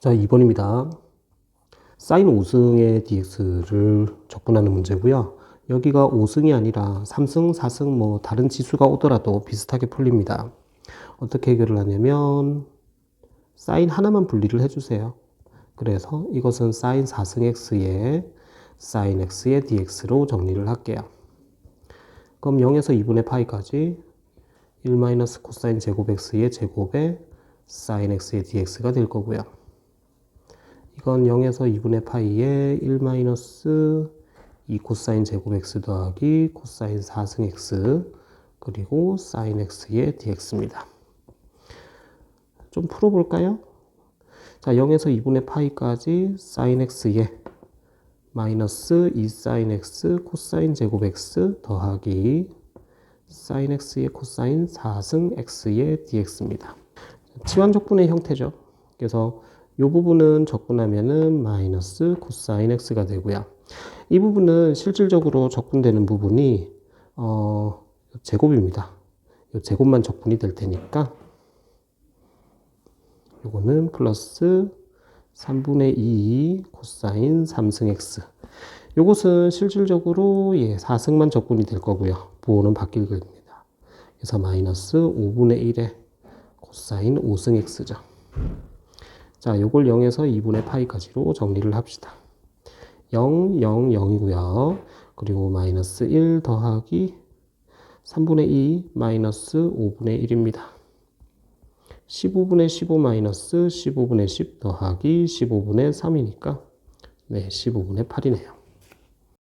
자, 2번입니다. 사인 5승의 dx를 적분하는 문제고요. 여기가 5승이 아니라 3승, 4승 뭐 다른 지수가 오더라도 비슷하게 풀립니다. 어떻게 해결을 하냐면 사인 하나만 분리를 해주세요. 그래서 이것은 사인 4승 x에 사인 x의 dx로 정리를 할게요. 그럼 0에서 2분의 파이까지 1 마이너스 코사인 제곱 x의 제곱에 사인 x의 dx가 될 거고요. 이건 0에서 2분의 파이에 1 마이너스 2 코사인 제곱 x 더하기 코사인 4승 x 그리고 사인 x의 dx입니다. 좀 풀어볼까요? 자, 0에서 2분의 파이까지 사인 x에 마이너스 2 사인 x 코사인 제곱 x 더하기 사인 x의 코사인 4승 x의 dx입니다. 치환 적분의 형태죠. 그래서 이 부분은 적분하면은 마이너스 코사인 x가 되고요. 이 부분은 실질적으로 적분되는 부분이 어, 제곱입니다. 이 제곱만 적분이 될 테니까 이거는 플러스 3분의 2 코사인 3승 x. 이것은 실질적으로 예, 4승만 적분이 될 거고요. 부호는 바뀔 겁니다. 그래서 마이너스 5분의 1의 코사인 5승 x죠. 자, 요걸 0에서 2분의 파이까지로 정리를 합시다. 0, 0, 0이고요. 그리고 마이너스 1 더하기 3분의 2 마이너스 5분의 1입니다. 15분의 15 마이너스 15분의 10 더하기 15분의 3이니까 네, 15분의 8이네요.